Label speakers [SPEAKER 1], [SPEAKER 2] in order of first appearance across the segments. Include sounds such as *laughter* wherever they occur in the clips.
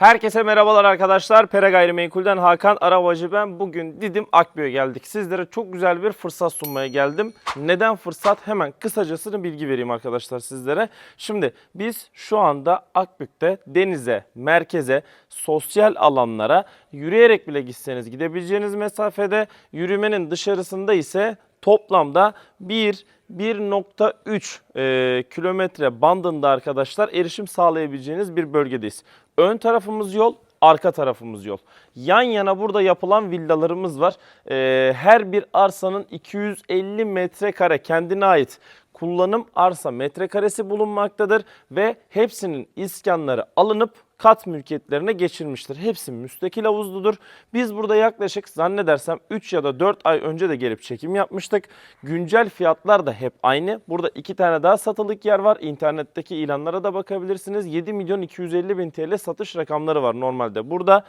[SPEAKER 1] Herkese merhabalar arkadaşlar. Pere Gayrimenkul'den Hakan Aravacı ben. Bugün Didim Akbük'e geldik. Sizlere çok güzel bir fırsat sunmaya geldim. Neden fırsat? Hemen kısacasını bilgi vereyim arkadaşlar sizlere. Şimdi biz şu anda Akbük'te denize, merkeze, sosyal alanlara yürüyerek bile gitseniz gidebileceğiniz mesafede, yürümenin dışarısında ise toplamda 1 1.3 e, kilometre bandında arkadaşlar erişim sağlayabileceğiniz bir bölgedeyiz. Ön tarafımız yol, arka tarafımız yol. Yan yana burada yapılan villalarımız var. E, her bir arsanın 250 metrekare kendine ait kullanım arsa metrekaresi bulunmaktadır ve hepsinin iskanları alınıp kat mülkiyetlerine geçilmiştir. Hepsi müstakil havuzludur. Biz burada yaklaşık zannedersem 3 ya da 4 ay önce de gelip çekim yapmıştık. Güncel fiyatlar da hep aynı. Burada iki tane daha satılık yer var. İnternetteki ilanlara da bakabilirsiniz. 7 milyon 250 bin TL satış rakamları var normalde burada.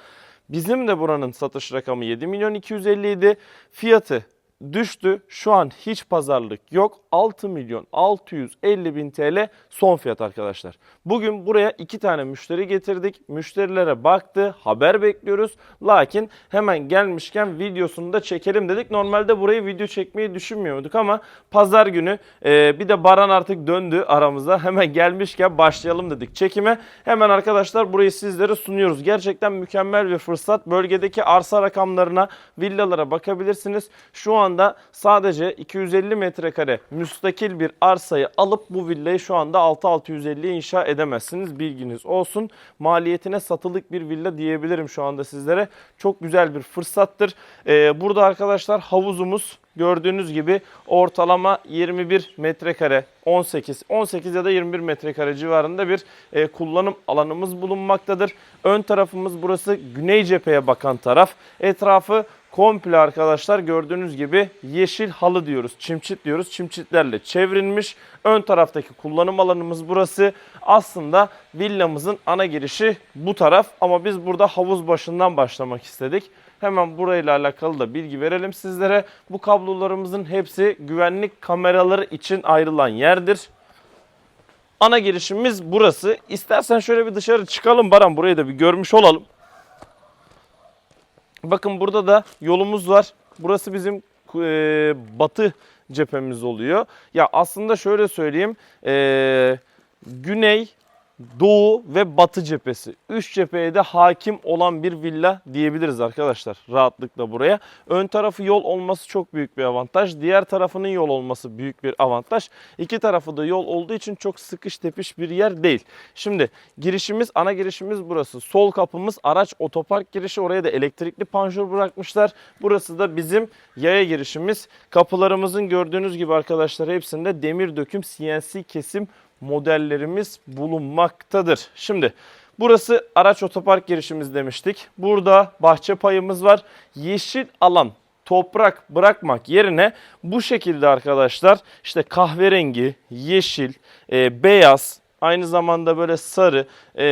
[SPEAKER 1] Bizim de buranın satış rakamı 7 milyon 250 idi. Fiyatı düştü. Şu an hiç pazarlık yok. 6 milyon 650 bin TL son fiyat arkadaşlar. Bugün buraya iki tane müşteri getirdik. Müşterilere baktı. Haber bekliyoruz. Lakin hemen gelmişken videosunu da çekelim dedik. Normalde burayı video çekmeyi düşünmüyorduk ama pazar günü e, bir de Baran artık döndü aramıza. *laughs* Hemen gelmişken başlayalım dedik çekime. Hemen arkadaşlar burayı sizlere sunuyoruz. Gerçekten mükemmel bir fırsat. Bölgedeki arsa rakamlarına, villalara bakabilirsiniz. Şu anda sadece 250 metrekare müstakil bir arsayı alıp bu villayı şu anda 6650'ye inşa edemezsiniz. Bilginiz olsun. Maliyetine satılık bir villa diyebilirim şu anda sizlere. Çok güzel bir fırsattır. Ee, burada arkadaşlar havuzumuz gördüğünüz gibi ortalama 21 metrekare 18 18 ya da 21 metrekare civarında bir e, kullanım alanımız bulunmaktadır. Ön tarafımız burası güney cepheye bakan taraf. Etrafı komple arkadaşlar gördüğünüz gibi yeşil halı diyoruz, çimçit diyoruz. Çimçitlerle çevrilmiş. Ön taraftaki kullanım alanımız burası. Aslında villamızın ana girişi bu taraf ama biz burada havuz başından başlamak istedik. Hemen burayla alakalı da bilgi verelim sizlere. Bu kablolarımızın hepsi güvenlik kameraları için ayrılan yerdir. Ana girişimiz burası. İstersen şöyle bir dışarı çıkalım Baran burayı da bir görmüş olalım. Bakın burada da yolumuz var. Burası bizim e, batı cephemiz oluyor. Ya aslında şöyle söyleyeyim. e, güney, doğu ve batı cephesi. Üç cepheye de hakim olan bir villa diyebiliriz arkadaşlar rahatlıkla buraya. Ön tarafı yol olması çok büyük bir avantaj. Diğer tarafının yol olması büyük bir avantaj. İki tarafı da yol olduğu için çok sıkış tepiş bir yer değil. Şimdi girişimiz, ana girişimiz burası. Sol kapımız araç otopark girişi. Oraya da elektrikli panjur bırakmışlar. Burası da bizim yaya girişimiz. Kapılarımızın gördüğünüz gibi arkadaşlar hepsinde demir döküm CNC kesim modellerimiz bulunmaktadır. Şimdi burası araç otopark girişimiz demiştik. Burada bahçe payımız var. Yeşil alan toprak bırakmak yerine bu şekilde arkadaşlar işte kahverengi, yeşil, e, beyaz, aynı zamanda böyle sarı e,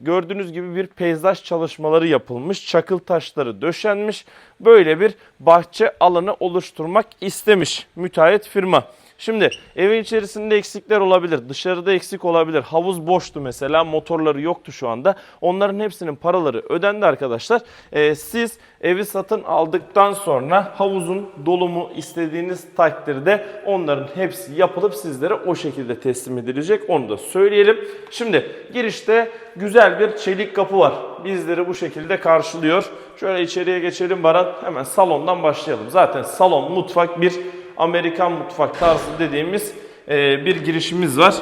[SPEAKER 1] gördüğünüz gibi bir peyzaj çalışmaları yapılmış. Çakıl taşları döşenmiş. Böyle bir bahçe alanı oluşturmak istemiş müteahhit firma. Şimdi evin içerisinde eksikler olabilir. Dışarıda eksik olabilir. Havuz boştu mesela. Motorları yoktu şu anda. Onların hepsinin paraları ödendi arkadaşlar. Ee, siz evi satın aldıktan sonra havuzun dolumu istediğiniz takdirde onların hepsi yapılıp sizlere o şekilde teslim edilecek. Onu da söyleyelim. Şimdi girişte güzel bir çelik kapı var. Bizleri bu şekilde karşılıyor. Şöyle içeriye geçelim Baran. Hemen salondan başlayalım. Zaten salon, mutfak bir Amerikan mutfak tarzı dediğimiz e, bir girişimiz var.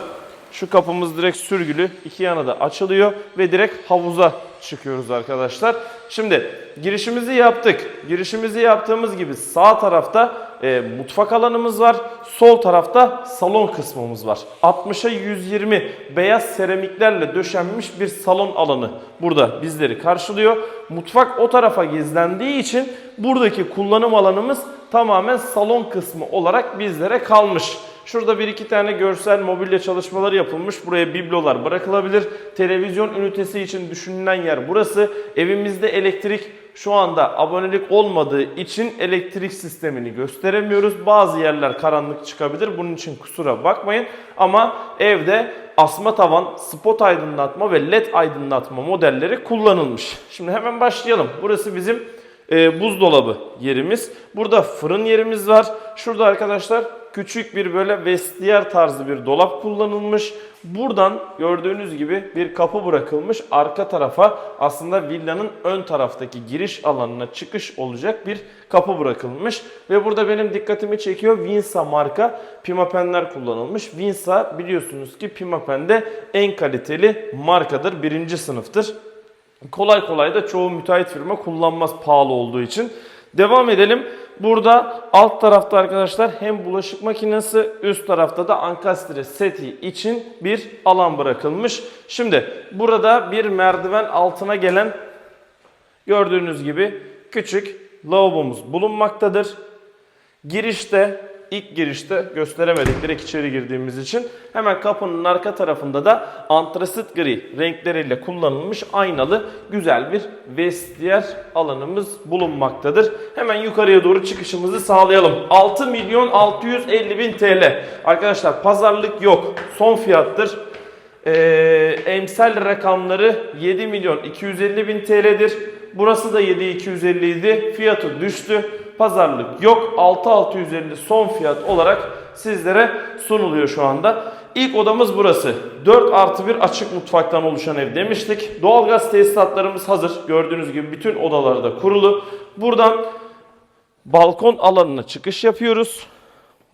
[SPEAKER 1] Şu kapımız direkt sürgülü. iki yana da açılıyor ve direkt havuza çıkıyoruz arkadaşlar. Şimdi girişimizi yaptık. Girişimizi yaptığımız gibi sağ tarafta e, mutfak alanımız var. Sol tarafta salon kısmımız var. 60'a 120 beyaz seramiklerle döşenmiş bir salon alanı burada bizleri karşılıyor. Mutfak o tarafa gizlendiği için buradaki kullanım alanımız tamamen salon kısmı olarak bizlere kalmış. Şurada bir iki tane görsel mobilya çalışmaları yapılmış. Buraya biblolar bırakılabilir. Televizyon ünitesi için düşünülen yer burası. Evimizde elektrik şu anda abonelik olmadığı için elektrik sistemini gösteremiyoruz. Bazı yerler karanlık çıkabilir. Bunun için kusura bakmayın. Ama evde asma tavan, spot aydınlatma ve led aydınlatma modelleri kullanılmış. Şimdi hemen başlayalım. Burası bizim e, buzdolabı yerimiz. Burada fırın yerimiz var. Şurada arkadaşlar küçük bir böyle vestiyer tarzı bir dolap kullanılmış. Buradan gördüğünüz gibi bir kapı bırakılmış. Arka tarafa aslında villanın ön taraftaki giriş alanına çıkış olacak bir kapı bırakılmış. Ve burada benim dikkatimi çekiyor Vinsa marka pimapenler kullanılmış. Vinsa biliyorsunuz ki pimapen'de en kaliteli markadır. Birinci sınıftır. Kolay kolay da çoğu müteahhit firma kullanmaz pahalı olduğu için. Devam edelim. Burada alt tarafta arkadaşlar hem bulaşık makinesi üst tarafta da ankastre seti için bir alan bırakılmış. Şimdi burada bir merdiven altına gelen gördüğünüz gibi küçük lavabomuz bulunmaktadır. Girişte ilk girişte gösteremedik direkt içeri girdiğimiz için. Hemen kapının arka tarafında da antrasit gri renkleriyle kullanılmış aynalı güzel bir vestiyer alanımız bulunmaktadır. Hemen yukarıya doğru çıkışımızı sağlayalım. 6 milyon 650 bin TL. Arkadaşlar pazarlık yok. Son fiyattır. Ee, emsal rakamları 7 milyon 250 bin TL'dir. Burası da 7 250 idi. Fiyatı düştü. Pazarlık yok. 6650 son fiyat olarak sizlere sunuluyor şu anda. İlk odamız burası. 4 artı 1 açık mutfaktan oluşan ev demiştik. Doğalgaz tesisatlarımız hazır. Gördüğünüz gibi bütün odalarda kurulu. Buradan balkon alanına çıkış yapıyoruz.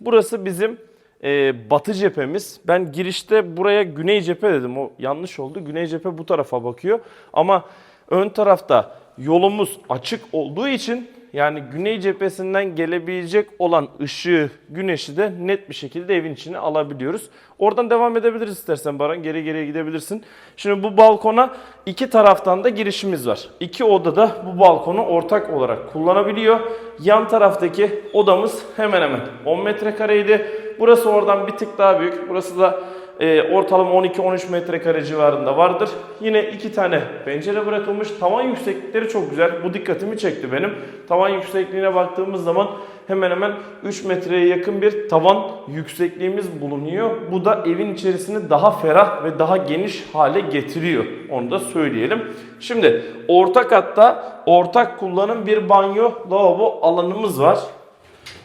[SPEAKER 1] Burası bizim e, batı cephemiz. Ben girişte buraya güney cephe dedim. O yanlış oldu. Güney cephe bu tarafa bakıyor. Ama ön tarafta yolumuz açık olduğu için yani güney cephesinden gelebilecek olan ışığı, güneşi de net bir şekilde evin içine alabiliyoruz. Oradan devam edebiliriz istersen Baran. Geri geriye gidebilirsin. Şimdi bu balkona iki taraftan da girişimiz var. İki oda da bu balkonu ortak olarak kullanabiliyor. Yan taraftaki odamız hemen hemen 10 metrekareydi. Burası oradan bir tık daha büyük. Burası da e, ortalama 12-13 metrekare civarında vardır. Yine iki tane pencere bırakılmış. Tavan yükseklikleri çok güzel. Bu dikkatimi çekti benim. Tavan yüksekliğine baktığımız zaman hemen hemen 3 metreye yakın bir tavan yüksekliğimiz bulunuyor. Bu da evin içerisini daha ferah ve daha geniş hale getiriyor. Onu da söyleyelim. Şimdi orta katta ortak kullanım bir banyo lavabo alanımız var.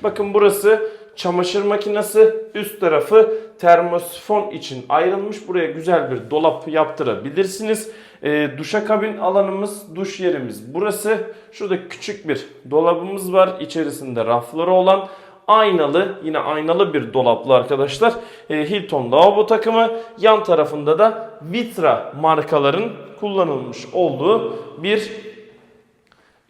[SPEAKER 1] Bakın burası çamaşır makinesi, üst tarafı termosifon için ayrılmış. Buraya güzel bir dolap yaptırabilirsiniz. E, duşakabin alanımız, duş yerimiz burası. Şurada küçük bir dolabımız var. İçerisinde rafları olan aynalı, yine aynalı bir dolaplı arkadaşlar. E, Hilton lavabo takımı. Yan tarafında da Vitra markaların kullanılmış olduğu bir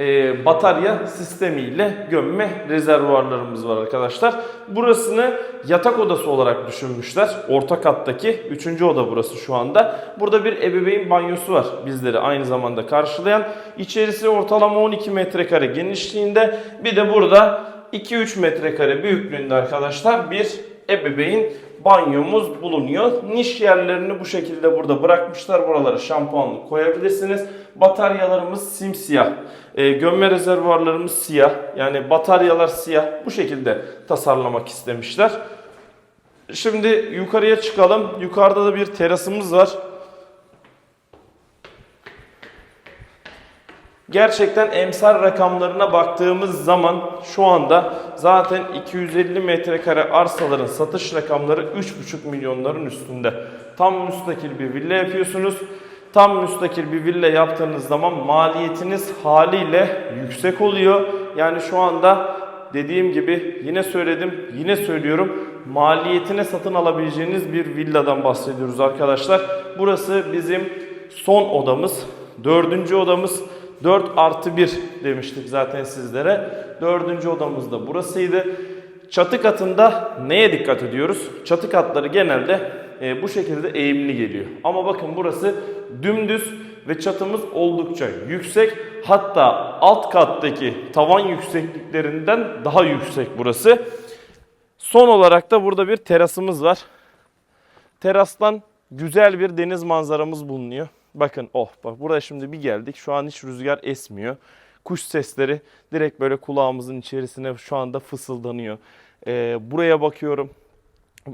[SPEAKER 1] e, batarya sistemiyle gömme rezervuarlarımız var arkadaşlar. Burasını yatak odası olarak düşünmüşler. Orta kattaki 3. oda burası şu anda. Burada bir ebeveyn banyosu var bizleri aynı zamanda karşılayan. İçerisi ortalama 12 metrekare genişliğinde. Bir de burada 2-3 metrekare büyüklüğünde arkadaşlar bir ebeveyn banyomuz bulunuyor. Niş yerlerini bu şekilde burada bırakmışlar. Buralara şampuanlık koyabilirsiniz. Bataryalarımız simsiyah. E, gömme rezervuarlarımız siyah. Yani bataryalar siyah. Bu şekilde tasarlamak istemişler. Şimdi yukarıya çıkalım. Yukarıda da bir terasımız var. Gerçekten emsal rakamlarına baktığımız zaman şu anda zaten 250 metrekare arsaların satış rakamları 3,5 milyonların üstünde. Tam müstakil bir villa yapıyorsunuz. Tam müstakil bir villa yaptığınız zaman maliyetiniz haliyle yüksek oluyor. Yani şu anda dediğim gibi yine söyledim, yine söylüyorum. Maliyetine satın alabileceğiniz bir villadan bahsediyoruz arkadaşlar. Burası bizim son odamız. Dördüncü odamız. 4 artı 1 demiştik zaten sizlere. Dördüncü odamız da burasıydı. Çatı katında neye dikkat ediyoruz? Çatı katları genelde e, bu şekilde eğimli geliyor. Ama bakın burası dümdüz ve çatımız oldukça yüksek. Hatta alt kattaki tavan yüksekliklerinden daha yüksek burası. Son olarak da burada bir terasımız var. Terastan güzel bir deniz manzaramız bulunuyor. Bakın oh bak buraya şimdi bir geldik. Şu an hiç rüzgar esmiyor. Kuş sesleri direkt böyle kulağımızın içerisine şu anda fısıldanıyor. Ee, buraya bakıyorum.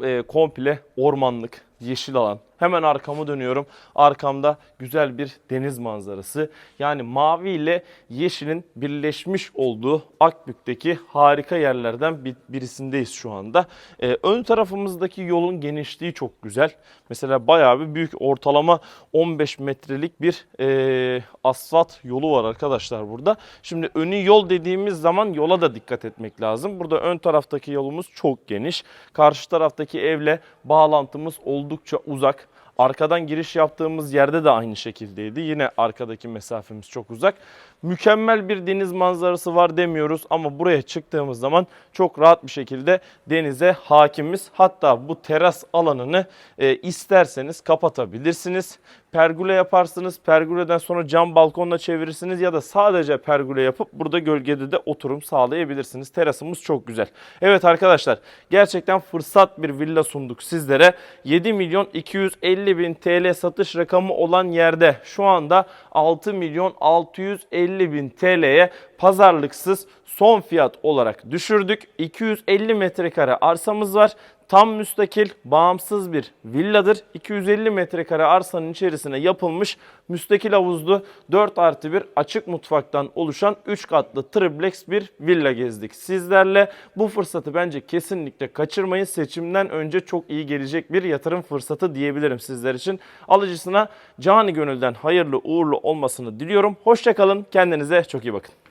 [SPEAKER 1] Ee, komple ormanlık, yeşil alan. Hemen arkamı dönüyorum. Arkamda güzel bir deniz manzarası. Yani mavi ile yeşilin birleşmiş olduğu Akbük'teki harika yerlerden bir- birisindeyiz şu anda. Ee, ön tarafımızdaki yolun genişliği çok güzel. Mesela bayağı bir büyük ortalama 15 metrelik bir e, asfalt yolu var arkadaşlar burada. Şimdi önü yol dediğimiz zaman yola da dikkat etmek lazım. Burada ön taraftaki yolumuz çok geniş. Karşı taraftaki evle bağlantımız oldukça uzak. Arkadan giriş yaptığımız yerde de aynı şekildeydi. Yine arkadaki mesafemiz çok uzak. Mükemmel bir deniz manzarası var demiyoruz ama buraya çıktığımız zaman çok rahat bir şekilde denize hakimiz. Hatta bu teras alanını e, isterseniz kapatabilirsiniz. Pergüle yaparsınız. Pergüleden sonra cam balkonla çevirirsiniz ya da sadece pergüle yapıp burada gölgede de oturum sağlayabilirsiniz. Terasımız çok güzel. Evet arkadaşlar gerçekten fırsat bir villa sunduk sizlere. 7 milyon 250 bin TL satış rakamı olan yerde şu anda 6 milyon 650 bin TL'ye pazarlıksız son fiyat olarak düşürdük. 250 metrekare arsamız var. Tam müstakil, bağımsız bir villadır. 250 metrekare arsanın içerisine yapılmış müstakil havuzlu 4 artı 1 açık mutfaktan oluşan 3 katlı triplex bir villa gezdik sizlerle. Bu fırsatı bence kesinlikle kaçırmayın. Seçimden önce çok iyi gelecek bir yatırım fırsatı diyebilirim sizler için. Alıcısına cani gönülden hayırlı uğurlu olmasını diliyorum. Hoşçakalın, kendinize çok iyi bakın.